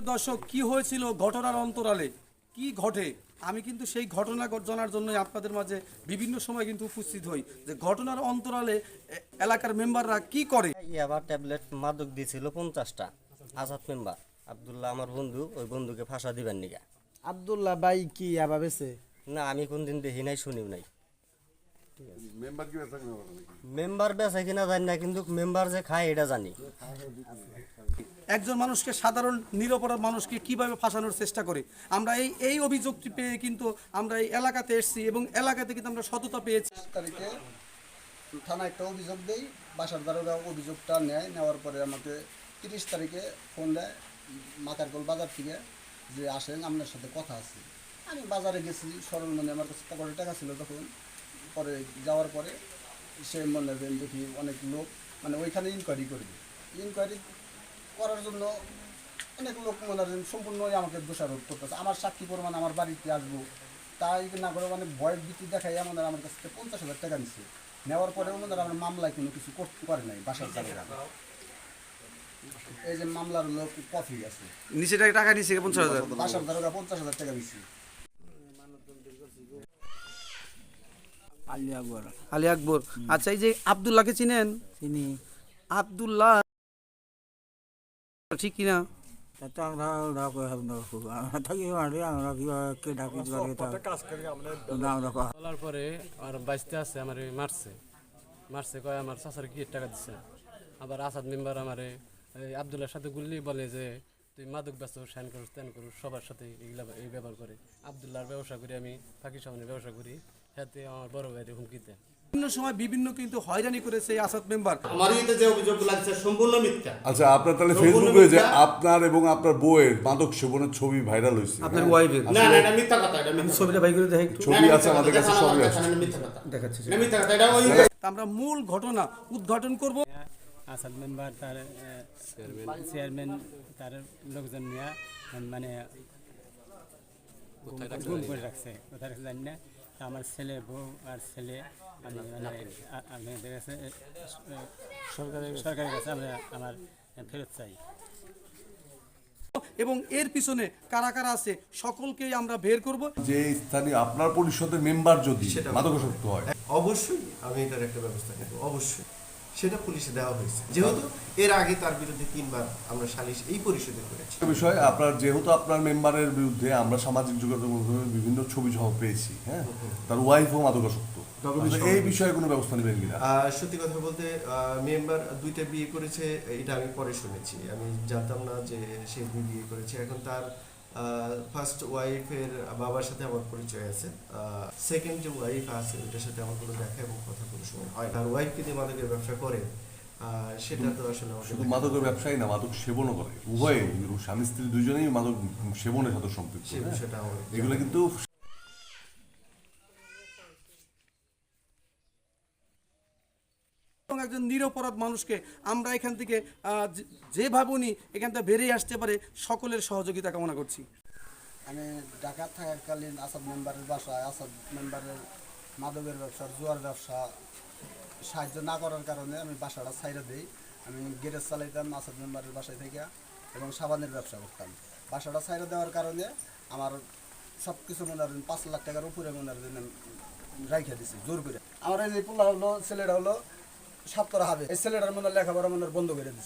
দর্শক কি হয়েছিল ঘটনার অন্তরালে? কি ঘটে? আমি কিন্তু সেই ঘটনা জানার জন্যই আপনাদের মাঝে বিভিন্ন সময় কিন্তু উপস্থিত হই। যে ঘটনার অন্তরালে এ- এলাকার মেম্বাররা কি করে? ইয়াবা ট্যাবলেট মাদক দিয়েছিল পঞ্চাশটা আজাদ মেম্বার। আবদুল্লাহ আমার বন্ধু ওই বন্ধুকে ফাঁসা দিবেন নিগা আবদুল্লাহ ভাই কি আবা বেছে না আমি কোনদিন দেখি নাই শুনিও নাই। মেম্বার কি বেচা কিনা মেম্বার বেচে কিনা জানি না কিন্তু মেম্বার যে খায় এটা জানি। একজন মানুষকে সাধারণ নিরপরাধ মানুষকে কীভাবে ফাঁসানোর চেষ্টা করে? আমরা এই এই অভিযোগটি পেয়ে কিন্তু আমরা এই এলাকাতে এসেছি এবং এলাকাতে কিন্তু আমরা সততা পেয়েছি। তারিখে থানায় একটা অভিযোগ দেই বাসার দারোগা অভিযোগটা নেয় নেওয়ার পরে আমাকে তিরিশ তারিখে ফোন দেয় মাকারকল বাজার থেকে যে আসেন আপনার সাথে কথা আছে। আমি বাজারে গেছি সরল মনে আমার কাছে টাকা ছিল তখন। পরে যাওয়ার পরে সে মনে দেখি অনেক লোক মানে ওইখানে ইনকোয়ারি করবে ইনকোয়ারি করার জন্য অনেক লোক মনে করেন সম্পূর্ণই আমাকে দোষারোপ করতেছে। আমার সাক্ষী প্রমাণ আমার বাড়িতে আসব। তাই না করে মানে ভয় ভীতি দেখাই এমন আমার কাছ থেকে পঞ্চাশ হাজার টাকা নিচ্ছে নেওয়ার পরে ওনারা আমার মামলায় কোনো কিছু করতে পারে নাই বাসার চালের এই যে মামলার লোক কফি আছে। নিচে টাকা নিচে পঞ্চাশ হাজার? বাসার দারোগা পঞ্চাশ হাজার টাকা দিচ্ছে আলী আকবর। আলী আকবর। আচ্ছা এই যে আবদুল্লাহকে চিনেন? চিনি। আবদুল্লাহ ঠিক কিনা? তাতে আমরা ওরা করে হবে না খুব আমরা থাকি মারি আমরা কীভাবে কে ডাকি করে তা আমরা কহ বলার পরে আর বাইসতে আছে আমার মারছে। মারছে কয় আমার চাচার কি টাকা দিচ্ছে আবার আসাদ মেম্বার আমারে এই আবদুল্লার সাথে গুল্লি বলে যে তুই মাদক ব্যস্ত সাইন করুস ত্যান করুস সবার সাথে এইগুলা এই ব্যবহার করে। আবদুল্লাহর ব্যবসা করি আমি ফাঁকি সামনে ব্যবসা করি। আমার বড় ভাইয়ের হুমকিতে বিভিন্ন সময় বিভিন্ন কিন্তু হয়রানি করেছে এই আসাদ মেম্বার। আমার বিরুদ্ধে যে অভিযোগ লাগছে সম্পূর্ণ মিথ্যা। আচ্ছা আপনার তাহলে ফেসবুকে যে আপনার এবং আপনার বউয়ের মাদক সেবনের ছবি ভাইরাল হয়েছে। আপনার? ওয়াইফের না না এটা মিথ্যা কথা এটা ছবিটা বাই করে দেখে ছবি না, না, আছে আমাদের কাছে সবই আছে। মিথ্যা কথা। দেখাচ্ছি মিথ্যা কথা এটা ওই আমরা মূল ঘটনা উদ্ঘাটন করব। আসাদ মেম্বার তার চেয়ারম্যান তার লোকজন নিয়ে মানে গুম করে রাখছে। কোথায় রাখছে জানি না। তা আমার ছেলে বউ আর ছেলে আমি মানে আপনাদের কাছে সরকারের সরকারের কাছে আমরা আমার ফেরত চাই। এবং এর পিছনে কারা কারা আছে সকলকেই আমরা বের করব। যে স্থানীয় আপনার পরিষদের মেম্বার যদি মাদকাসক্ত হয়। অবশ্যই আমি এটার একটা ব্যবস্থা নেব অবশ্যই। সেটা পুলিশে দেওয়া হয়েছে। যেহেতু এর আগে তার বিরুদ্ধে তিনবার আমরা সালিশ এই পরিষদে করেছি। বিষয় আপনার যেহেতু আপনার মেম্বারের বিরুদ্ধে আমরা সামাজিক যোগাযোগ মাধ্যমে বিভিন্ন ছবি সহ পেয়েছি হ্যাঁ? তার ওয়াইফও মাদকাসক্ত। তো এই বিষয়ে কোনো ব্যবস্থা নেবেন কিনা? সত্যি কথা বলতে মেম্বার দুইটা বিয়ে করেছে এটা আমি পরে শুনেছি। আমি জানতাম না যে সে বিয়ে করেছে। এখন তার ফার্স্ট ওয়াইফের বাবার সাথে আমার পরিচয় আছে। সেকেন্ড যে ওয়াইফ আছে ওইটার সাথে আমার কোনো দেখা এবং কথা কোনো সময় হয় তার আর ওয়াইফ যদি মাদকের ব্যবসা করে আহ, সেটা তো আসলে শুধু মাদকের ব্যবসায়ী না মাদক সেবনও করে। উভয়ে স্বামী স্ত্রী দুজনেই মাদক সেবনের সাথে সম্পৃক্ত সেটা হ্যাঁ? এগুলো কিন্তু এবং একজন নিরপরাধ মানুষকে আমরা এখান থেকে যেভাবে উনি এখান থেকে বেরিয়ে আসতে পারে, সকলের সহযোগিতা কামনা করছি। আমি ঢাকা থাকাকালীন আসাদ মেম্বারের বাসায়, আসাদ মেম্বারের মাদকের ব্যবসা, জুয়ার ব্যবসা সাহায্য না করার কারণে আমি বাসাটা ছাইড়ে দিই। আমি গ্যারেজ চালাইতাম আসাদ মেম্বারের বাসায় থেকে এবং সাবানের ব্যবসা করতাম। বাসাটা ছাইড়ে দেওয়ার কারণে আমার সব কিছু মনে হয় পাঁচ লাখ টাকার উপরে মনে করেন রাইখা দিছি, জোর করে। আমার এই পোলা হলো, ছেলেটা হলো সাতরা হবে। এই ছেলেটার মনে লেখাপড়া মনে বন্ধ করে দিচ্ছে